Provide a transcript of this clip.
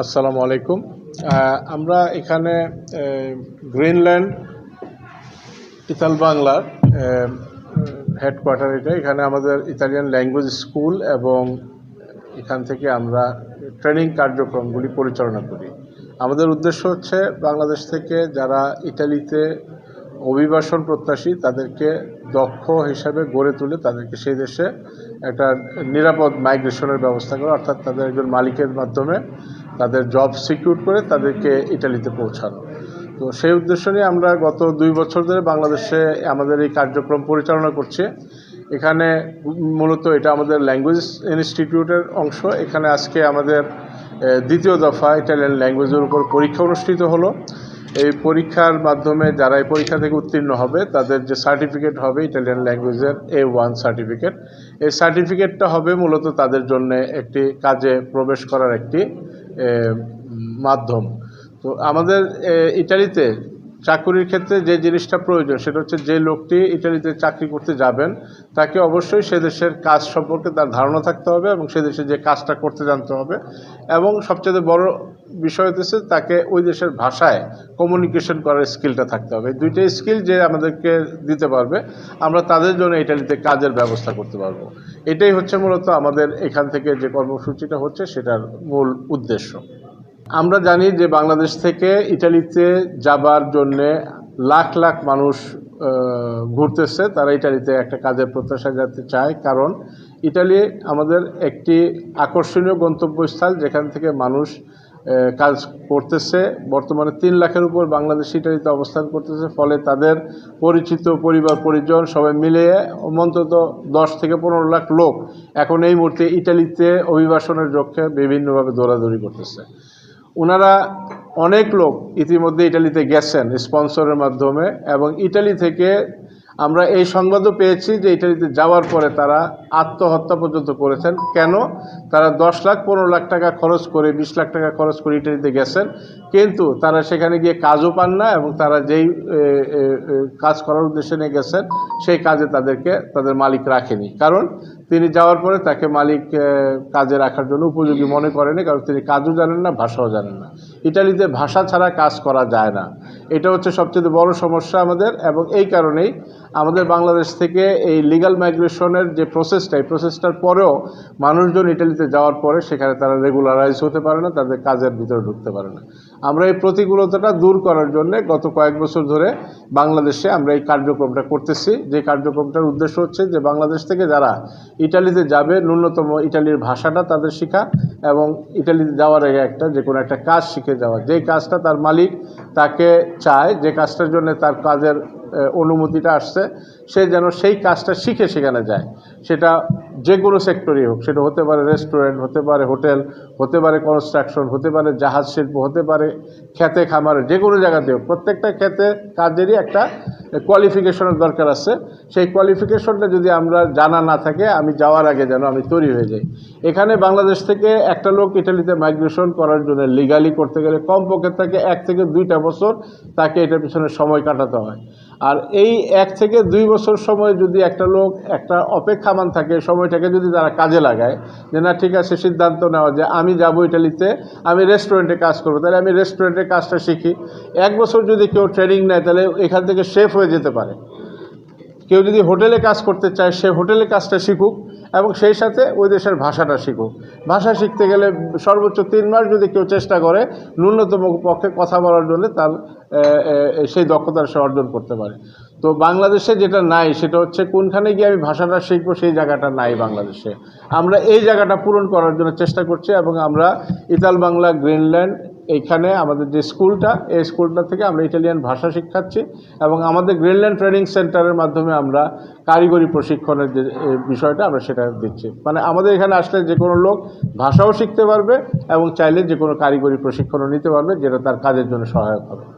আসসালামু আলাইকুম। আমরা এখানে গ্রিনল্যান্ড ইতাল বাংলার হেডকোয়ার্টার এটা। এখানে আমাদের ইতালিয়ান ল্যাঙ্গুয়েজ স্কুল এবং এখান থেকে আমরা ট্রেনিং কার্যক্রমগুলি পরিচালনা করি। আমাদের উদ্দেশ্য হচ্ছে বাংলাদেশ থেকে যারা ইতালিতে অভিবাসন প্রত্যাশী, তাদেরকে দক্ষ হিসাবে গড়ে তুলে তাদেরকে সেই দেশে একটা নিরাপদ মাইগ্রেশনের ব্যবস্থা করা, অর্থাৎ তাদের একজন মালিকের মাধ্যমে তাদের জব সিকিউর করে তাদেরকে ইটালিতে পৌঁছানো। তো সেই উদ্দেশ্য নিয়ে আমরা গত দুই বছর ধরে বাংলাদেশে আমাদের এই কার্যক্রম পরিচালনা করছি। এখানে মূলত এটা আমাদের ল্যাঙ্গুয়েজ ইনস্টিটিউটের অংশ। এখানে আজকে আমাদের দ্বিতীয় দফা ইটালিয়ান ল্যাঙ্গুয়েজের উপর পরীক্ষা অনুষ্ঠিত হলো। এই পরীক্ষার মাধ্যমে যারা এই পরীক্ষা থেকে উত্তীর্ণ হবে, তাদের যে সার্টিফিকেট হবে ইটালিয়ান ল্যাঙ্গুয়েজের এ ওয়ান সার্টিফিকেট এই সার্টিফিকেটটা হবে মূলত তাদের জন্য একটি কাজে প্রবেশ করার একটি মাধ্যম। তো আমাদের ইটালিতে চাকুরির ক্ষেত্রে যে জিনিসটা প্রয়োজন, সেটা হচ্ছে যে লোকটি ইটালিতে চাকরি করতে যাবেন, তাকে অবশ্যই সে দেশের কাজ সম্পর্কে তার ধারণা থাকতে হবে এবং সে দেশে যে কাজটা করতে জানতে হবে। এবং সবচেয়ে বড় বিষয় হচ্ছে তাকে ওই দেশের ভাষায় কমিউনিকেশন করার স্কিলটা থাকতে হবে। এই দুইটাই স্কিল যে আমাদেরকে দিতে পারবে, আমরা তাদের জন্য ইটালিতে কাজের ব্যবস্থা করতে পারব। এটাই হচ্ছে মূলত আমাদের এখান থেকে যে কর্মসূচিটা হচ্ছে, সেটার মূল উদ্দেশ্য। আমরা জানি যে বাংলাদেশ থেকে ইটালিতে যাবার জন্যে লাখ লাখ মানুষ ঘুরতেছে। তারা ইটালিতে একটা কাজের প্রত্যাশা যেতে চায়। কারণ ইটালি আমাদের একটি আকর্ষণীয় গন্তব্যস্থল, যেখান থেকে মানুষ কাজ করতেছে। বর্তমানে তিন লাখের উপর বাংলাদেশ ইটালিতে অবস্থান করতেছে। ফলে তাদের পরিচিত পরিবার, পরিজন সবাই মিলিয়ে অন্তত দশ থেকে পনেরো লাখ লোক এখন এই মুহূর্তে ইটালিতে অভিবাসনের লক্ষ্যে বিভিন্নভাবে দৌড়াদৌড়ি করতেছে। ওনারা অনেক লোক ইতিমধ্যে ইটালিতে গেছেন স্পন্সরের মাধ্যমে এবং ইটালি থেকে আমরা এই সংবাদও পেয়েছি যে ইটালিতে যাওয়ার পরে তারা আত্মহত্যা পর্যন্ত করেছেন। কেন? তারা দশ লাখ, পনেরো লাখ টাকা খরচ করে, বিশ লাখ টাকা খরচ করে ইটালিতে গেছেন। কিন্তু তারা সেখানে গিয়ে কাজও পান না এবং তারা যেই কাজ করার উদ্দেশ্যে নিয়ে গেছেন, সেই কাজে তাদেরকে, তাদের মালিক রাখেনি। কারণ তিনি যাওয়ার পরে তাকে মালিক কাজে রাখার জন্য উপযোগী মনে করেনি। কারণ তিনি কাজও জানেন না, ভাষাও জানেন না। ইটালিতে ভাষা ছাড়া কাজ করা যায় না। এটা হচ্ছে সবচেয়ে বড় সমস্যা আমাদের এবং এই কারণেই আমাদের বাংলাদেশ থেকে এই লিগাল মাইগ্রেশনের যে প্রসেসটা এই প্রসেসটার পরেও মানুষজন ইটালিতে যাওয়ার পরে সেখানে তারা রেগুলারাইজ হতে পারে না, তাদের কাজের ভিতরে ঢুকতে পারে না। আমরা এই প্রতিকূলতাটা দূর করার জন্য গত কয়েক বছর ধরে বাংলাদেশে আমরা এই কার্যক্রমটা করতেছি। যে কার্যক্রমটার উদ্দেশ্য হচ্ছে যে বাংলাদেশ থেকে যারা ইটালিতে যাবে, ন্যূনতম ইটালির ভাষাটা তাদের শেখা এবং ইটালিতে যাওয়ার আগে একটা যে কোনো একটা কাজ শিখে যাওয়া। যে কাজটা তার মালিক তাকে চায়, যে কাজটার জন্য তার কাজের অনুমতিটা আসছে, সে যেন সেই কাজটা শিখে সেখানে যায়। সেটা যে কোনো সেক্টরই হোক, সেটা হতে পারে রেস্টুরেন্ট হতে পারে হোটেল হতে পারে কনস্ট্রাকশন হতে পারে জাহাজ শিল্প, হতে পারে খেতে, খামারে, যে কোনো জায়গাতে হোক, প্রত্যেকটা খেতে কাজেরই একটা কোয়ালিফিকেশনের দরকার আছে। সেই কোয়ালিফিকেশনটা যদি আমরা জানা না থাকে, আমি যাওয়ার আগে যেন আমি তৈরি হয়ে যাই। এখানে বাংলাদেশ থেকে একটা লোক ইটালিতে মাইগ্রেশন করার জন্য লিগালি করতে গেলে কমপক্ষে তাকে এক থেকে দুইটা বছর তাকে এটার পিছনে সময় কাটাতে হয়। আর এই এক থেকে দুই বছর সময় যদি একটা লোক একটা অপেক্ষামান থাকে, সময়টাকে যদি তারা কাজে লাগায়, যে না, ঠিক আছে, সিদ্ধান্ত নেওয়া যে আমি যাব ইটালিতে, আমি রেস্টুরেন্টে কাজ করব, তাহলে আমি রেস্টুরেন্টের কাজটা শিখি। এক বছর যদি কেউ ট্রেনিং নেয়, তাহলে এখান থেকে শেফ হয়ে যেতে পারে। কেউ যদি হোটেলে কাজ করতে চায়, সে হোটেলে কাজটা শিখুক। এবং সেই সাথে ওই দেশের ভাষাটা শিখুক। ভাষা শিখতে গেলে সর্বোচ্চ তিন মাস যদি কেউ চেষ্টা করে, ন্যূনতম পক্ষে কথা বলার জন্য তার সেই দক্ষতা সে অর্জন করতে পারে। তো বাংলাদেশে যেটা নাই সেটা হচ্ছে কোনখানে গিয়ে আমি ভাষাটা শিখব সেই জায়গাটা নাই বাংলাদেশে। আমরা এই জায়গাটা পূরণ করার জন্য চেষ্টা করছি এবং আমরা ইতাল বাংলা, গ্রিনল্যান্ড এইখানে আমাদের যে স্কুলটা, এই স্কুলটা থেকে আমরা ইটালিয়ান ভাষা শিক্ষাচ্ছি এবং আমাদের গ্রিনল্যান্ড ট্রেনিং সেন্টারের মাধ্যমে আমরা কারিগরি প্রশিক্ষণের যে বিষয়টা আমরা সেটা দিচ্ছি। মানে আমাদের এখানে আসলে যে কোনো লোক ভাষাও শিখতে পারবে এবং চাইলে যে কোনো কারিগরি প্রশিক্ষণও নিতে পারবে, যেটা তার কাজের জন্য সহায়ক হবে।